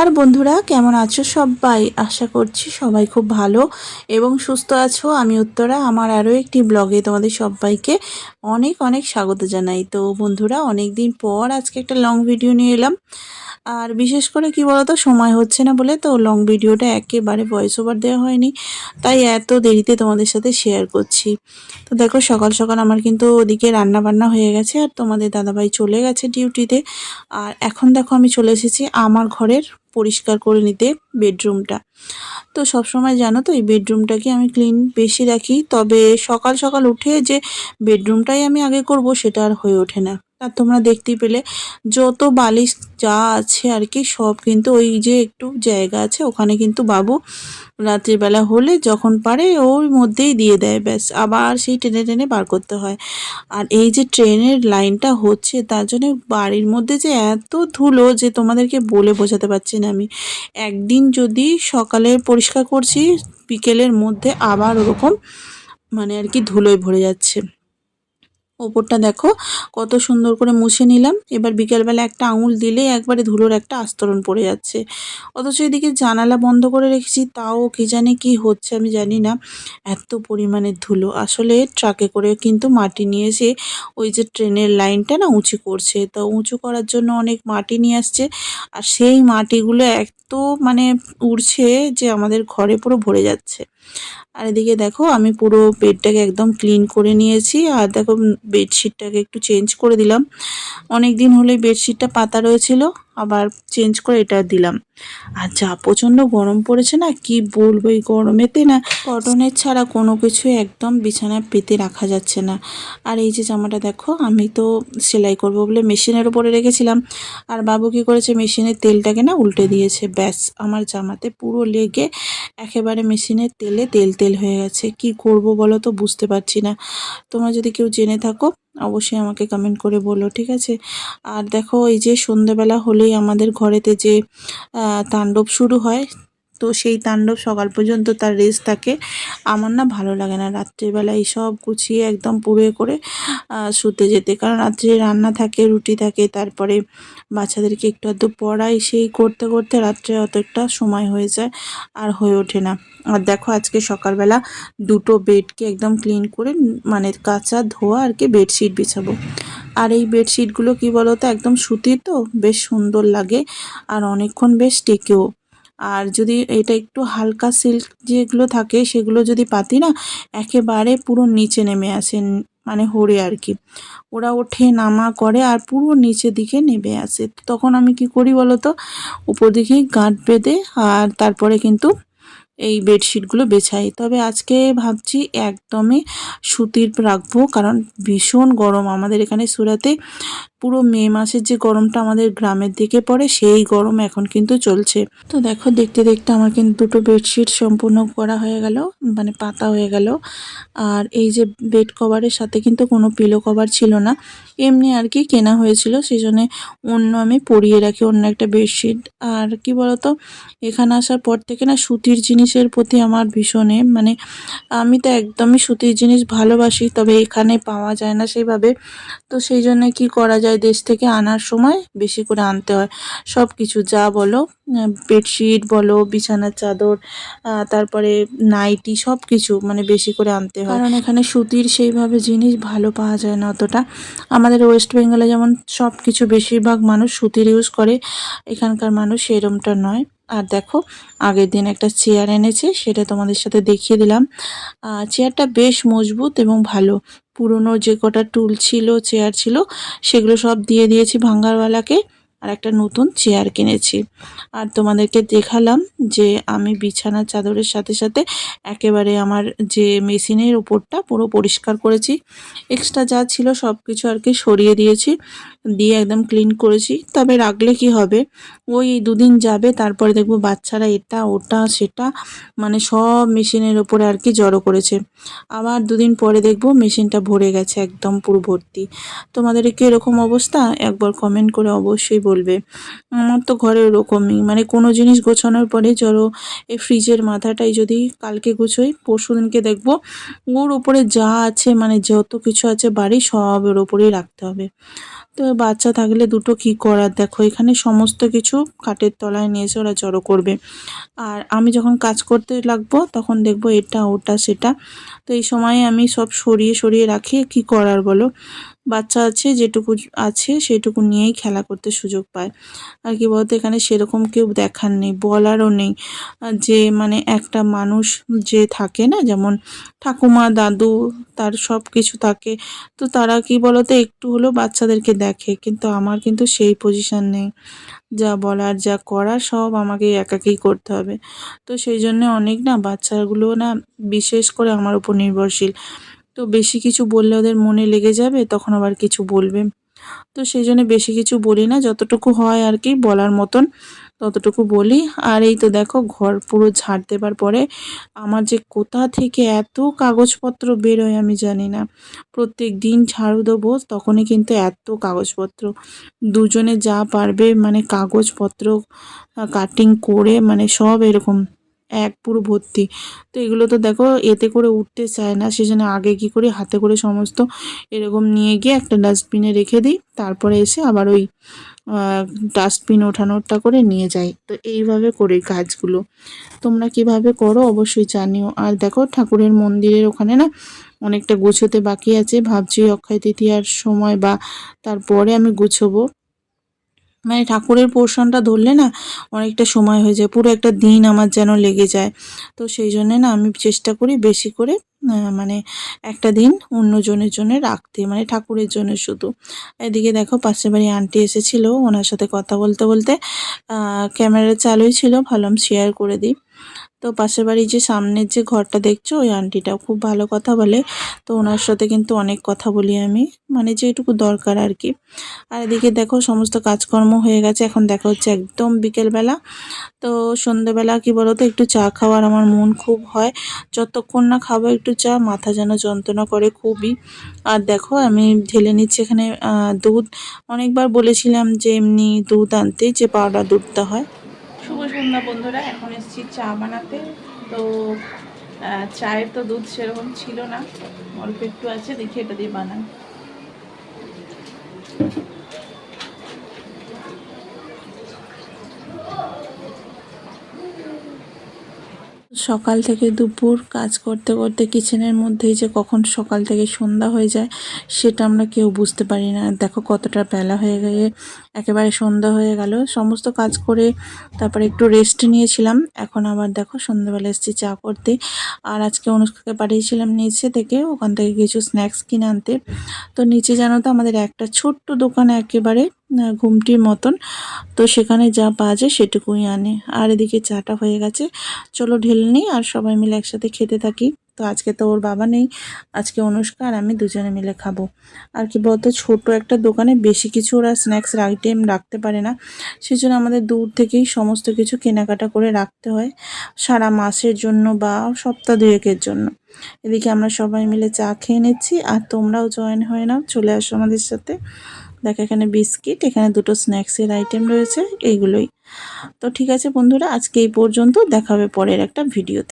নমস্কার বন্ধুরা, কেমন আছো সবাই? আশা করছি সবাই খুব ভালো এবং সুস্থ আছো। আমি উত্তরা, আমার আরও একটি ব্লগে তোমাদের সবাইকে অনেক অনেক স্বাগত জানাই। তো বন্ধুরা অনেক দিন পর আজকে একটা লং ভিডিও নিয়ে এলাম। আর বিশেষ করে কি বলতো, সময় হচ্ছে না বলে তো লং ভিডিওটা একেবারে ভয়েস ওভার দেওয়া হয়নি, তাই এত দেরিতে তোমাদের সাথে শেয়ার করছি। তো দেখো, সকাল সকাল আমার কিন্তু ওদিকে রান্না বান্না হয়ে গেছে, আর তোমাদের দাদাভাই চলে গেছে ডিউটিতে আর এখন দেখো, আমি চলে এসেছি আমার ঘরের পরিষ্কার করে নিতে বেডরুমটা। তো সব সময় জানো তো, এই বেডরুমটাকে আমি ক্লিন বেশি রাখি। তবে সকাল সকাল উঠে যে বেডরুমটাই আমি আগে করব, সেটা আর হয়ে ওঠে না। আর তোমরা দেখতে পেলে। যত বালিশ যা আছে আর কি, সব কিন্তু ওই যে একটু জায়গা আছে, ওখানে কিন্তু বাবু রাত্রিবেলা হলে যখন পারে ওর মধ্যেই দিয়ে দেয়, ব্যাস। আবার সেই টেনে টেনে বার করতে হয়। আর এই যে ট্রেনের লাইনটা হচ্ছে, তার জন্য বাড়ির মধ্যে যে এত ধুলো যে তোমাদেরকে বলে বোঝাতে পারছি না আমি। একদিন যদি সকালে পরিষ্কার করছি, বিকেলের মধ্যে আবার ওরকম মানে আর কি ধুলোয় ভরে যাচ্ছে। ওপরটা দেখো, কত সুন্দর করে মুছে নিলাম। এবার বিকেলবেলা একটা আঙুল দিলেই একবারে ধুলোর একটা আস্তরণ পড়ে যাচ্ছে। অথচ এদিকে জানালা বন্ধ করে রেখেছি, তাও কি জানে কি হচ্ছে আমি জানি না। এত পরিমাণের ধুলো, আসলে ট্রাকে করে কিন্তু মাটি নিয়ে এসে ওই যে ট্রেনের লাইনটা না উঁচু করছে, তো উঁচু করার জন্য অনেক মাটি নিয়ে আসছে। আর সেই মাটিগুলো এত মানে উড়ছে যে আমাদের ঘরে পুরো ভরে যাচ্ছে। আর এদিকে দেখো, আমি পুরো বেডটাকে একদম ক্লিন করে নিয়েছি। আর দেখো বেডশিটটাকে একটু চেঞ্জ করে দিলাম। অনেক দিন হলে বেডশিটটা পাতা রয়েছিল। আবার চেঞ্জ করে এটা দিলাম। আর যা প্রচণ্ড গরম পড়েছে না, কি বলব এই গরমেতে না কটনের ছাড়া কোনো কিছু একদম বিছানায় পেতে রাখা যাচ্ছে না। আর এই যে জামাটা দেখো, আমি তো সেলাই করব বলে মেশিনের ওপরে রেখেছিলাম। আর বাবু কি করেছে মেশিনের তেলটাকে না উল্টে দিয়েছে, ব্যাস, আমার জামাতে পুরো লেগে একেবারে মেশিনের তেলে তেল তেল হয়ে গেছে। কি করব বলো তো, বুঝতে পারছি না। তোমরা যদি কেউ জেনে থাকো অবশ্যই আমাকে কমেন্ট করে বলো, ঠিক আছে? আর দেখো, এই যে সন্ধেবেলা হলেই আমাদের ঘরেতে যে তাণ্ডব শুরু হয় তো সেই তাণ্ডব সকাল পর্যন্ত তার রেস্ট থাকে। আমার না ভালো লাগে না। রাত্রিবেলা এইসব গুছিয়ে একদম পুড়ে করে শুতে যেতে। কারণ রাত্রে রান্না থাকে, রুটি থাকে, তারপরে বাচ্চাদেরকে একটু আধটু পড়াই সেই করতে করতে রাত্রে অত একটা সময় হয়ে যায় আর হয়ে ওঠে না। আর দেখো আজকে সকালবেলা দুটো বেডকে একদম ক্লিন করে মানে কাঁচা ধোয়া আর কি বেডশিট বিছাবো। আর এই বেডশিটগুলো কি বলো তো একদম সুতির তো, বেশ সুন্দর লাগে। আর অনেকক্ষণ বেশ টেকেও। আর যদি এটা একটু হালকা সিল্ক যেগুলো থাকে, সেগুলো যদি পাতি না, একেবারে পুরো নিচে নেমে আসে মানে হরে আর কি। ওরা ওঠে, নামা করে আর পুরো নিচের দিকে নেমে আসে। তখন আমি কি করি বলো তো উপর দিকে গাঁট বেঁধে আর তারপরে কিন্তু এই বেডশিটগুলো বেছাই। তবে আজকে ভাবছি একদমই সুতির রাখব, কারণ ভীষণ গরম আমাদের এখানে সুরাতে। পুরো মে মাসের যে গরমটা আমাদের গ্রামের দিকে পড়ে, সেই গরম এখন কিন্তু চলছে। তো দেখো, দেখতে দেখতে আমার কিন্তু দুটো বেডশিট সম্পূর্ণ করা হয়ে গেল মানে পাতা হয়ে গেল। আর এই যে বেড কভারের সাথে কিন্তু কোনো পিলো কভার ছিল না। এমনি আর কি কেনা হয়েছিল সেই জন্যে অন্য আমি পরিয়ে রাখি, অন্য একটা বেডশিট। আর কি বলতো, এখানে আসার পর থেকে না সুতির জিনিসের প্রতি আমার ভীষণে মানে আমি তো একদমই সুতির জিনিস ভালোবাসি, তবে এখানে পাওয়া যায় না সেইভাবে তো সেই জন্য কি করা যায় দেশ থেকে আনার সময় বেশি করে আনতে হয়। সব কিছু যা বলো বেডশিট বলো, বিছানার চাদর তারপরে নাইটি সব কিছু মানে বেশি করে আনতে হয়। কারণ এখানে সুতির সেইভাবে জিনিস ভালো পাওয়া যায় না অতটা। আমাদের ওয়েস্ট বেঙ্গলে যেমন সব কিছু বেশিরভাগ মানুষ সুতির ইউজ করে, এখানকার মানুষ সেরমটা নয়। আর দেখো, আগের দিন একটা চেয়ার এনেছে, সেটা তোমাদের সাথে দেখিয়ে দিলাম। চেয়ারটা বেশ মজবুত এবং ভালো। পুরনো যে কটা টুল ছিল, চেয়ার ছিল, সেগুলো সব দিয়ে দিয়েছি ভাঙ্গারওয়ালাকে আর একটা নতুন চেয়ার কিনেছি। আর তোমাদেরকে দেখালাম যে আমি বিছানা চাদরের সাথে সাথে একেবারে আমার যে মেশিনের ওপরটা পুরো পরিষ্কার করেছি। এক্সট্রা যা ছিল সব কিছু আর কি সরিয়ে দিয়েছি। দিয়ে একদম ক্লিন করেছি। তবে রাখলে কি হবে? ওই দুদিন যাবে, তারপরে দেখব বাচ্চারা এটা, ওটা, সেটা মানে সব মেশিনের ওপরে আর কি জড়ো করেছে। আবার দুদিন পরে দেখব মেশিনটা ভরে গেছে, একদম পুরো ভর্তি। তোমাদের কি এরকম অবস্থা? একবার কমেন্ট করে অবশ্যই বলবে। আমার তো ঘরে ওরকমই মানে কোনো জিনিস গোছানোর পরে জড়ো এই ফ্রিজের মাথাটাই যদি কালকে গুছোই, পরশু দিনকে দেখব, ওর ওপরে যা আছে মানে যত কিছু আছে বাড়ি সব ওর ওপরেই রাখতে হবে। তো বাচ্চা থাকলে দুটো কি করার? দেখো, এখানে সমস্ত কিছু কাঠের তলায় নিয়ে এসে ওরা জড়ো করবে। আর আমি যখন কাজ করতে লাগবো, তখন দেখব এটা, ওটা, সেটা। তো এই সময় আমি সব সরিয়ে সরিয়ে রাখি, কি করার বলো? বাচ্চা আছে, যেটুকু আছে সেটুকু নিয়েই খেলা করতে সুযোগ পায়। আর কি বলতো, এখানে সেরকম কেউ দেখার নেই, বলারও নেই। যে মানে একটা মানুষ যে থাকে না, যেমন ঠাকুমা, দাদু, তার সব কিছু থাকে, তো তারা কি বলতো, একটু হলেও বাচ্চাদেরকে দেখে। কিন্তু আমার কিন্তু সেই পজিশন নেই। যা বলার, যা করার সব আমাকে একাকেই করতে হবে। তো সেই জন্য অনেক না বাচ্চাগুলো না বিশেষ করে আমার উপর নির্ভরশীল। তো বেশি কিছু বললে ওদের মনে লেগে যাবে, তখন আবার কিছু বলবে। তো সেই জন্য বেশি কিছু বলি না, যতটুকু হয় আর কি বলার মতন ততটুকু বলি। আর এই তো দেখো, ঘর পুরো ঝাড় দেবার পরে আমার যে কোথা থেকে এত কাগজপত্র বেরোয় আমি জানি না। প্রত্যেক দিন ঝাড়ু দেবো, তখনই কিন্তু এত কাগজপত্র। দুজনে যা পারবে মানে কাগজপত্র কাটিং করে মানে সব এরকম। এক পুরো ভর্তি। তো এগুলো তো দেখো এতে করে উঠতে চায় না, সেজন্য আগে কি করি, হাতে করে সমস্ত এরকম নিয়ে গিয়ে একটা ডাস্টবিনে রেখে দিই, তারপরে এসে আবার ওই ডাস্টবিন ওঠানোরটা করে নিয়ে যাই। তো এইভাবে করি কাজগুলো। তোমরা কীভাবে করো অবশ্যই জানিও। আর দেখো ঠাকুরের মন্দিরের ওখানে না অনেকটা গুছোতে বাকি আছে। ভাবছি অক্ষয় তৃতীয়ার সময় বা তারপরে আমি গুছোবো। মানে ঠাকুরের পোর্শনটা ধরলে না অনেকটা সময় হয়ে যায়, পুরো একটা দিন আমার যেন লেগে যায়। তো সেই জন্যে না আমি চেষ্টা করি বেশি করে মানে একটা দিন অন্যজনের জন্য রাখতে মানে ঠাকুরের জন্য শুধু। এদিকে দেখো পাশের বাড়ি আন্টি এসেছিল, ওনার সাথে কথা বলতে বলতে ক্যামেরা চালুই ছিল, ভাবলাম শেয়ার করে দিই। তো পাশের বাড়ির যে সামনের যে ঘরটা দেখছ, ওই আন্টিটাও খুব ভালো কথা বলে। তো ওনার সাথে কিন্তু অনেক কথা বলি আমি মানে যেটুকু দরকার আর কি। আর এদিকে দেখো, সমস্ত কাজকর্ম হয়ে গেছে। এখন দেখা হচ্ছে একদম বিকেলবেলা। তো সন্ধ্যেবেলা কি তো একটু চা খাওয়ার আমার মন খুব হয়। যতক্ষণ না খাব একটু চা, মাথা যেন যন্ত্রণা করে খুবই। আর দেখো, আমি ঢেলে নিচ্ছি এখানে দুধ। অনেকবার বলেছিলাম যে এমনি দুধ আনতে, যে পাউডার দুধটা হয়। সন্ধ্যা বন্ধুরা, এখন এসেছি চা বানাতে। তো চায়ের তো দুধ সেরকম ছিল না, অল্প একটু আছে, দেখি এটা দিয়ে বানাই। সকাল থেকে দুপুর কাজ করতে করতে কিচেনের মধ্যেই যে কখন সকাল থেকে সন্ধ্যা হয়ে যায়, সেটা আমরা কেউ বুঝতে পারি না। দেখো কতটা বেলা হয়ে গিয়ে একেবারে সন্ধ্যা হয়ে গেল। সমস্ত কাজ করে তারপরে একটু রেস্ট নিয়েছিলাম। এখন আবার দেখো সন্ধ্যাবেলা এসেছি চা করতে। আর আজকে অনুষ্কাকে পাঠিয়েছিলাম নিচে থেকে, ওখান থেকে কিছু স্ন্যাক্স কিনে আনতে। তো নিচে জানো তো আমাদের একটা ছোট্ট দোকান একেবারে। ঘুমটির মতন। তো সেখানে যা পাওয়া যায় সেটুকুই আনে। আর এদিকে চাটা হয়ে গেছে। চলো ঢেলে নিই আর সবাই মিলে একসাথে খেতে থাকি। তো আজকে তো ওর বাবা নেই। আজকে অনুষ্কা আর আমি দুজনে মিলে খাব। আর কি বলতো, ছোট একটা দোকানে বেশি কিছু ওরা স্ন্যাক্স আইটেম রাখতে পারে না। সেই জন্য আমাদের দূর থেকেই সমস্ত কিছু কেনাকাটা করে রাখতে হয়। সারা মাসের জন্য বা সপ্তাহ দুয়েকের জন্য। এদিকে আমরা সবাই মিলে চা খেয়ে নিচ্ছি। আর তোমরাও জয়েন হয়ে নাও। চলে আসো আমাদের সাথে। দেখো, এখানে বিস্কিট, এখানে দুটো স্ন্যাক্সের আইটেম রয়েছে, এইগুলোই। তো ঠিক আছে বন্ধুরা, আজকে এই পর্যন্ত দেখাবে পরের একটা ভিডিওতে।